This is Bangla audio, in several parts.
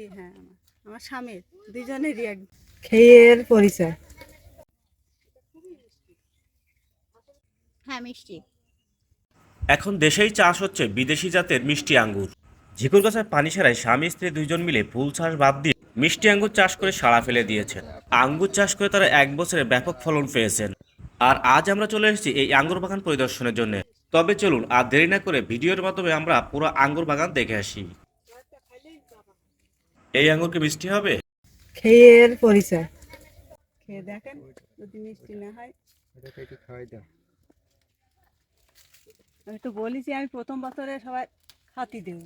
জি হ্যাঁ আমার আমার স্বামীর দুজনেরই এক। খেয়ের পরিচয়? হ্যাঁ মিষ্টি। এখন দেশেই চাষ হচ্ছে বিদেশি জাতের মিষ্টি আঙ্গুর। ঝিকুর গাছের পানি ছাড়াই স্বামী স্ত্রী দুইজন মিলে ফুল চাষ বাদ দিয়ে মিষ্টি আঙ্গুর চাষ করে সাড়া ফেলে দিয়েছেন। আঙ্গুর চাষ করে তারা এক বছরে ব্যাপক ফলন পেয়েছেন। আর আজ আমরা চলে এসেছি এই আঙ্গুর বাগান পরিদর্শনের জন্য। তবে চলুন আর দেরি না করে ভিডিওর মাধ্যমে আমরা পুরো আঙ্গুর বাগান দেখে আসি। এই আঙ্গুর কি মিষ্টি হবে? খেয়ের পরিচয়। খেয়ে দেখেন যদি মিষ্টি না হয়। আমি তো বলেছি আমি প্রথম বছরে সবাই খাতি দেব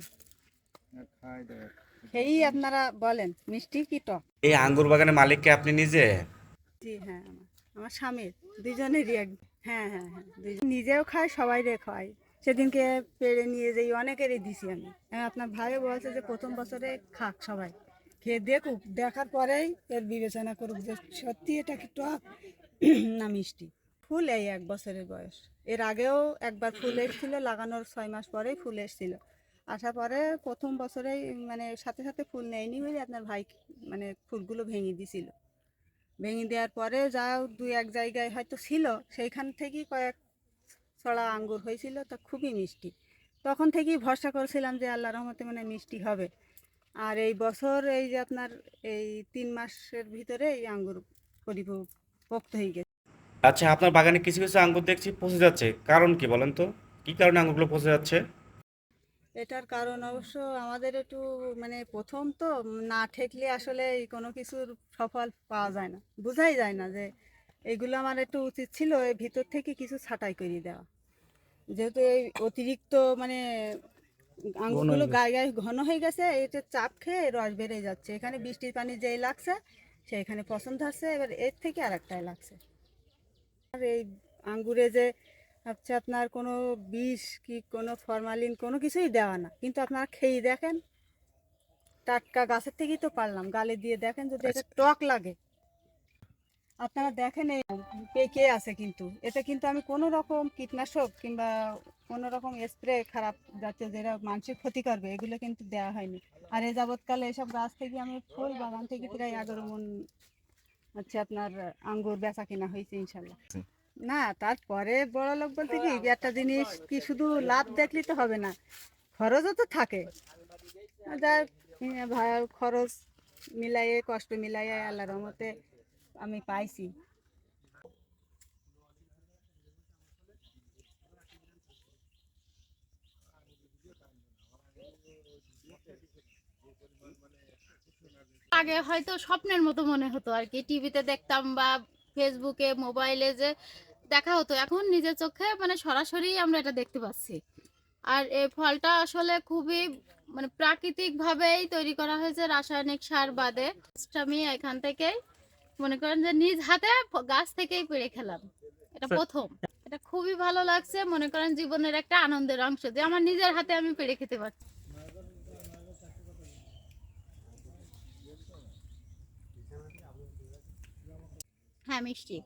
খেয়েই আপনারা বলেন মিষ্টি কি টক? এই আঙ্গুর বাগানের মালিককে আপনি নিজে? জি হ্যাঁ আমার আমার স্বামীর। দুজনেরই এক হ্যাঁ হ্যাঁ হ্যাঁ নিজেও খায় সবাই রে খায়। সেদিনকে পেড়ে নিয়ে যাই অনেকেরই দিছি আমি। হ্যাঁ আপনার ভাইও বলছে যে প্রথম বছরে খাক সবাই। খেয়ে দেখুক, দেখার পরেই এর বিবেচনা করুক যে সত্যি এটা কি টক না মিষ্টি। ফুল এই এক বছরের বয়স। এর আগেও একবার ফুল এসেছিল, লাগানোর ছয় মাস পরেই ফুল এসেছিল। আসার পরে প্রথম বছরেই মানে সাথে সাথে ফুল নেয়নি বলে আপনার ভাই মানে ফুলগুলো ভেঙে দিছিল। ভেঙে দেওয়ার পরে যা দুই এক জায়গায় হয়তো ছিল, সেইখান থেকেই কয়েক ছড়া আঙ্গুর হয়েছিল তা খুবই মিষ্টি। তখন থেকেই ভরসা করেছিলাম যে আল্লাহ রহমতে মানে মিষ্টি হবে। আর এই বছর এই যে আপনার এই তিন মাসের ভিতরে এই আঙ্গুর পরিপোক্ত হয়ে গেছে। আচ্ছা আপনার বাগানে কিছু কিছু আঙ্গুর দেখছি পচে যাচ্ছে। কারণ কি বলেন তো? কি কারণে আঙ্গুরগুলো পচে যাচ্ছে? এটার কারণ অবশ্য আমাদের একটু মানে প্রথম তো না ঠেকলে আসলে কোনো কিছুর সফল পাওয়া যায় না। বোঝাই যায় না যে এগুলো আমার একটু উচিত ছিল এই ভিতর থেকে কিছু ছাঁটাই করে দেওয়া। যেহেতু এই অতিরিক্ত মানে আঙ্গুরগুলো গায়ে গায়ে ঘন হয়ে গেছে এটা চাপ খেয়ে রস বেড়ে যাচ্ছে। এখানে বৃষ্টির পানি যেই লাগছে সেইখানে পছন্দ হচ্ছে এবার এর থেকে আর একটাই লাগছে। আর এই আঙ্গুরে যে হচ্ছে আপনার কোনো বিষ কি কোনো ফরমালিন কোনো কিছুই দেওয়া না কিন্তু আপনারা খেয়ে দেখেন। টাটকা গাছের থেকেই তো পারলাম গালে দিয়ে দেখেন যদি এটা টক লাগে। আপনারা দেখেন এই পেকে আছে কিন্তু। এতে কিন্তু আমি কোনো রকম কীটনাশক কিংবা কোনো রকম স্প্রে খারাপ জাতীয় যেটা মানসিক ক্ষতি করবে এগুলো কিন্তু দেওয়া হয়নি। আর এ যাবৎকালে এসব গাছ থেকে আমি ফুল বাগান থেকে প্রায় এগারো মন হচ্ছে আপনার আঙ্গুর বেচা কিনা হয়েছে ইনশাল্লাহ। না তারপরে বড় লোক বলতে কি একটা জিনিস কি শুধু লাভ দেখলে তো হবে না খরচও তো থাকে। যা খরচ মিলাইয়ে কষ্ট মিলাইয়ে আল্লাহ রহমতে আমি পাইছি। আগে হয়তো স্বপ্নের মতো মনে হতো আর কি। টিভিতে দেখতাম বা ফেসবুকে, মোবাইলে যে দেখা হতো। এখন নিজের চোখে মানে সরাসরি আমরা এটা দেখতে পাচ্ছি। আর এই ফলটা আসলে খুবই মানে প্রাকৃতিক ভাবেই তৈরি করা হয়েছে রাসায়নিক সার বাদে। আমি এখান থেকে মনে করেন যে নিজ হাতে গাছ থেকেই পেরে খেলাম। এটা প্রথম। এটা খুবই ভালো লাগছে মনে করেন জীবনের একটা আনন্দের অংশ যে আমার নিজের হাতে আমি পেরে খেতে পারছি। হ্যাঁ মিষ্টি।